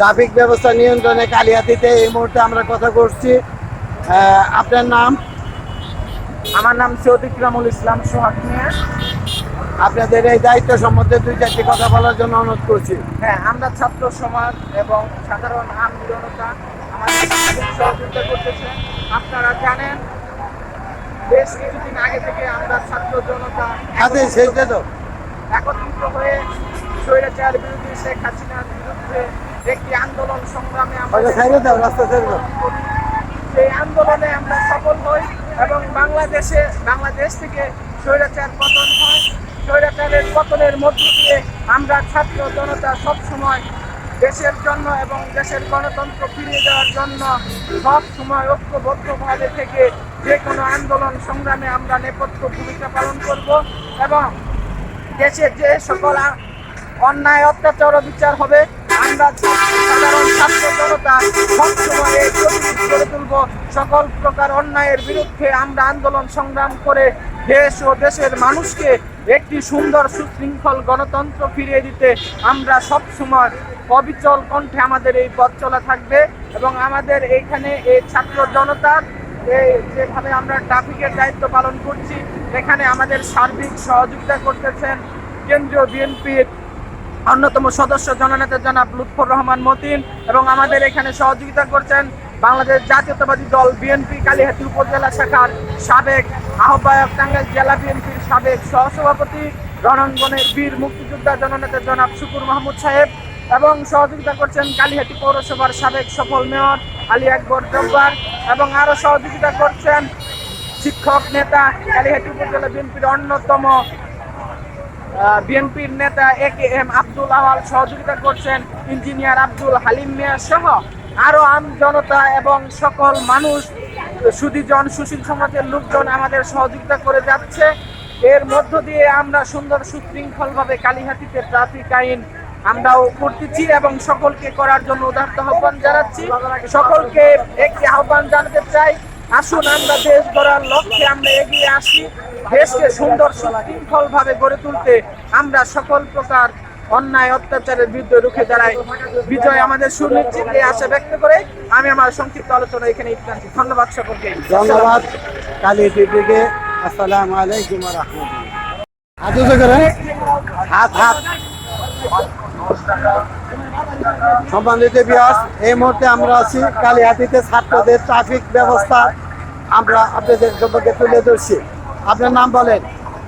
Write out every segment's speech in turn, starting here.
Traffic ব্যবস্থা নিয়ন্ত্রণে কালিয়াতিতে এই মুহূর্তে আমরা কথা করছি আপনার নাম? আমার নাম সৈয়দ ইকরামুল ইসলাম সোহাগ মিয়া। আপনাদের এই দায়িত্ব সম্বন্ধে দুই চারটি কথা বলার জন্য অনুরোধ করছি। হ্যাঁ আমরা ছাত্র সমাজ এবং সাধারণ আম জনতা আমাদের সহযোগিতা করতেছে। আপনারা জানেন বেশ কিছুদিন আগে থেকে আমরা ছাত্র জনতা তো। একত্রিত হয়ে স্বৈরাচার বিরোধী শেখ হাসিনার বিরুদ্ধে একটি আন্দোলন সংগ্রামে ছেড়ে দাও সেই আন্দোলনে আমরা সফল হই এবং বাংলাদেশে বাংলাদেশ থেকে স্বৈরাচার পতন হয়। স্বৈরাচারের পতনের মধ্য দিয়ে আমরা ছাত্র জনতা সবসময় দেশের জন্য এবং দেশের গণতন্ত্র ফিরিয়ে দেওয়ার জন্য সব সময় ঐক্যবদ্ধভাবে থেকে যে কোনো আন্দোলন সংগ্রামে আমরা নেপথ্য ভূমিকা পালন করব এবং দেশের যে সকল অন্যায় অত্যাচার বিচার হবে আমরা সাধারণ ছাত্র জনতা সবসময় প্রতিরোধ তুলব। সকল প্রকার অন্যায়ের বিরুদ্ধে আমরা আন্দোলন সংগ্রাম করে দেশ ও দেশের মানুষকে একটি সুন্দর সুশৃঙ্খল গণতন্ত্র ফিরিয়ে দিতে আমরা সব সময় অবিচল কণ্ঠে আমাদের এই পথ চলা থাকবে এবং আমাদের এইখানে এই ছাত্র জনতার যেভাবে আমরা ট্রাফিকের দায়িত্ব পালন করছি, এখানে আমাদের সার্বিক সহযোগিতা করতেছেন কেন্দ্রীয় বিএনপির অন্যতম সদস্য জননেতা জনাব লুৎফর রহমান মতিন এবং আমাদের এখানে সহযোগিতা করছেন বাংলাদেশ জাতীয়তাবাদী দল বিএনপি কালীহাতি উপজেলা শাখার সাবেক আহ্বায়ক টাঙ্গাইল জেলা বিএনপির সাবেক সহসভাপতি রণাঙ্গনের বীর মুক্তিযোদ্ধা জননেতা জনাব শুকুর মাহমুদ সাহেব এবং সহযোগিতা করছেন কালীহাটি পৌরসভার সাবেক সফল মেয়র আলী আকবর জব্বার এবং আরও সহযোগিতা করছেন শিক্ষক নেতা কালীহাটি উপজেলা বিএনপির অন্যতম বিএনপির নেতা এ কে এম আব্দুল আওয়াল সহযোগিতা করছেন, ইঞ্জিনিয়ার আব্দুল হালিম মিয়া সহ আরও আম জনতা এবং সকল মানুষ, সুদীজন, সুশীল সমাজের লোকজন আমাদের সহযোগিতা করে যাচ্ছে। এর মধ্য দিয়ে আমরা সুন্দর সুশৃঙ্খলভাবে কালীহাতিতে ট্রাফিক আইন আমরাও করতেছি এবং সকলকে করার জন্য উদাহরণ আহ্বান জানাচ্ছি। সকলকে একটি আহ্বান জানাতে চাই, আসুন আমরা দেশ গড়ার লক্ষ্যে আমরা এগিয়ে আসি। দেশকে সুন্দর সুশৃঙ্খল ভাবে গড়ে তুলতে আমরা সকল প্রকার অন্যায়, অত্যাচারের বিরুদ্ধে রুখে দাঁড়াই। বিজয় আমাদের সুনিশ্চিত এই আশা ব্যক্ত করে আমি আমার সংক্ষিপ্ত আলোচনা এখানে ইতিহাস ধন্যবাদ সকলকে। ধন্যবাদ। কালিয়াতি থেকে আসসালামু আলাইকুম হাত হাত সম্মানিত বিয়াস এই মুহূর্তে আমরা আছি কালিহাতিতে ছাত্রদের ট্রাফিক ব্যবস্থা। আমরা আপনাদের সম্পর্কে তুলে ধরছি। আপনার নাম বলেন।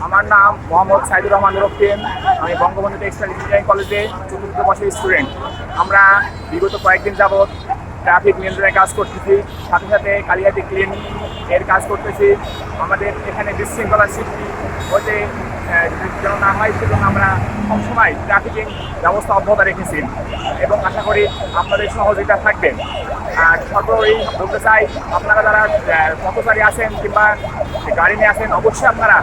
আমার নাম মোহাম্মদ সাইদুর রহমান রফিন আমি বঙ্গবন্ধু টেক্সটাইল ইঞ্জিনিয়ারিং কলেজে চতুর্থ বর্ষের স্টুডেন্ট। আমরা বিগত কয়েকদিন যাবৎ ট্রাফিক নিয়ন্ত্রণের কাজ করতেছি, সাথে সাথে কালিয়াতি ক্লিন এর কাজ করতেছি। আমাদের এখানে বিশৃঙ্খলা সৃষ্টি হতে যেন না হয় সেজন্য আমরা সবসময় ট্রাফিকিং ব্যবস্থা অব্যাহত রেখেছি। এবং আশা করি আপনাদের সহযোগিতা থাকবে। আর সর্বোপরি বলতে চাই, আপনারা যারা পথচারী আছেন কিংবা গাড়ি নিয়ে আসেন অবশ্যই আপনারা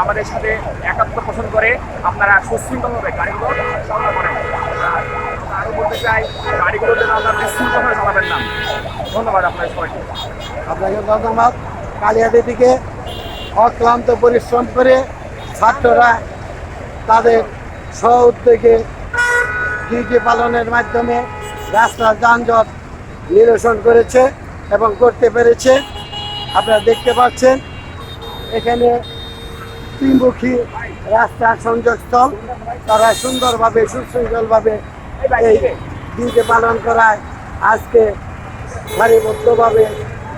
আমাদের সাথে একাত্ম পোষণ করে আপনারা সুশৃঙ্খলভাবে গাড়িগুলো চালনা করেন। আরও বলতে চাই গাড়িগুলো যেন আপনারা নিশ্চিন্তভাবে চালাবেন না। ধন্যবাদ আপনাদের সবাইকে। আপনাকে ধন্যবাদ। কালিয়াদি থেকে অক্লান্ত পরিশ্রম করে ছাত্ররা তাদের স্ব উদ্যোগে ডিউটি পালনের মাধ্যমে রাস্তার যানজট নিরসন করেছে এবং করতে পেরেছে। আপনারা দেখতে পাচ্ছেন, এখানে ত্রিমুখী রাস্তার সংযোগস্থল। তারা সুন্দরভাবে, সুশৃঙ্খলভাবে এই ডিউটি পালন করায়। আজকে সারিবদ্ধভাবে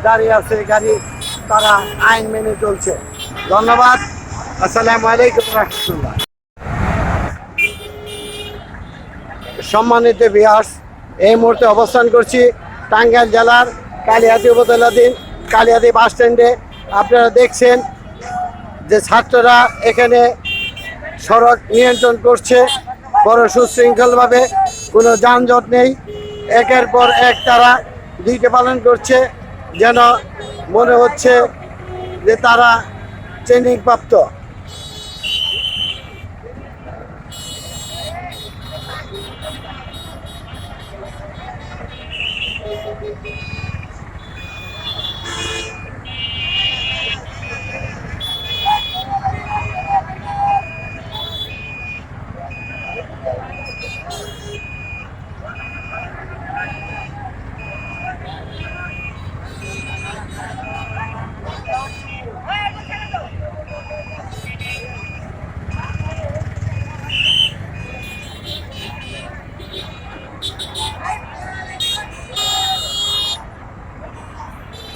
দাঁড়িয়ে আছে গাড়ি। তারা আইন মেনে চলছে। ধন্যবাদ। আসসালামু আলাইকুম রহমতুল্লাহ। সম্মানিত বিহাস এই মুহূর্তে অবস্থান করছি টাঙ্গাইল জেলার কালিহাতি উপজেলাধীন কালিহাতি বাস স্ট্যান্ডে আপনারা দেখছেন যে ছাত্ররা এখানে সড়ক নিয়ন্ত্রণ করছে, বড় সুশৃঙ্খলভাবে, কোনো যানজট নেই। একের পর এক তারা ডিউটি পালন করছে, যেন মনে হচ্ছে যে তারা ট্রেনিং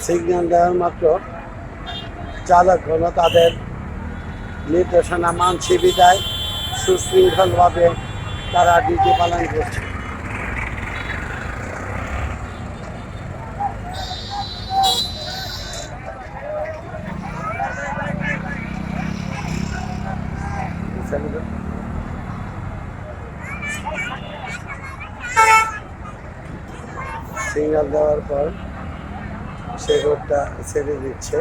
সিগন্যাল দেওয়ার মাত্র চালক হলো তাদের নির্দেশনা মানছি বিদায়। সুশৃঙ্খলভাবে তারা ডিউটি পালন করছে। সিগন্যাল দেওয়ার পর সে রোডটা ছেড়ে দিচ্ছে।